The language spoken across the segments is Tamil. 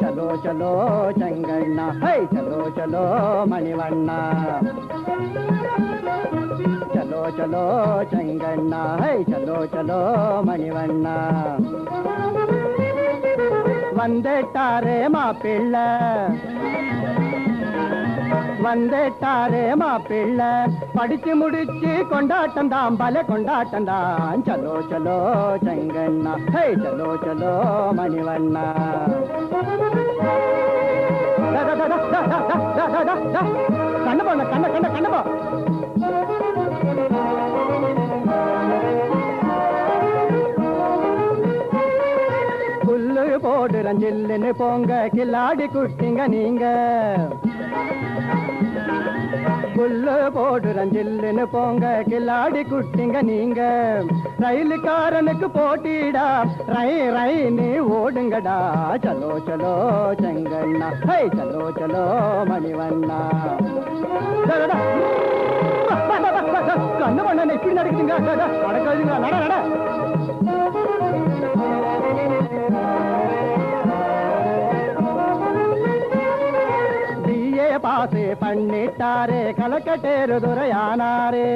ಚಲೋ ಚಲೋ ಚಂಗಣ್ಣ ಹೈ ಚಲೋ ಚಲೋ ಮಣಿವಣ್ಣ ಚಲೋ ಚಲೋ ಚಂಗಣ್ಣ ಹೈ ಚಲೋ ಚಲೋ ಮಣಿವಣ್ಣ வந்துட்டாரே மாப்பிள்ளை வந்தேட்டாரே மாப்பிள்ள படிச்சு முடிச்சு கொண்டாட்டம் தான் பல கொண்டாட்டம் தான். சலோ சலோ செங்கண்ணா. ஹே சலோ சலோ மணிவண்ணா. கண்ணப்பா கண்ண கண்ண கண்ணப்பா புல்லு போடுற ஜில்லுன்னு போங்க. கில்லாடி குட்டிங்க நீங்க. புல்லு போடுற ஜில்லுன்னு போங்க. கில்லாடி குட்டிங்க நீங்க. ரயிலுக்காரனுக்கு போட்டிடா. ரை ரை நீ ஓடுங்கடா. சலோ சலோ செங்கண்ணா. ஹை சலோ சலோ மணிவண்ணா. கண்ணு மண்ணா இப்படி நடக்குதுங்க. நடக்காதுங்க நட நட. ಪಾಸೆ ಪಣ್ಣಿಟ್ಟಾರೆ ಕಲಕಟೇರು ದೊರೆಯಾನಾರೇ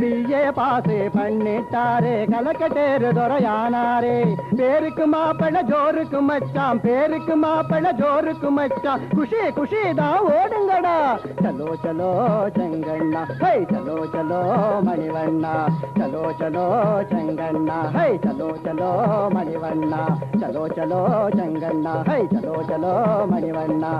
பிஏ பாசே பண்ணிட்டாரே. கலக்கட்டேரு துறையானாரே. பேருக்கு மாப்பிள ஜோருக்கு மச்சான். பேருக்கு மாப்பிள ஜோருக்கு மச்சான். குஷி குஷி தான் ஓடுங்கடா. சலோ சலோ செங்கண்ணா. ஹை சலோ சலோ மணிவண்ணா. சலோ சலோ செங்கண்ணா. ஹை சலோ சலோ மணிவண்ணா. சலோ சலோ செங்கண்ணா. ஹை சலோ சலோ மணிவண்ணா.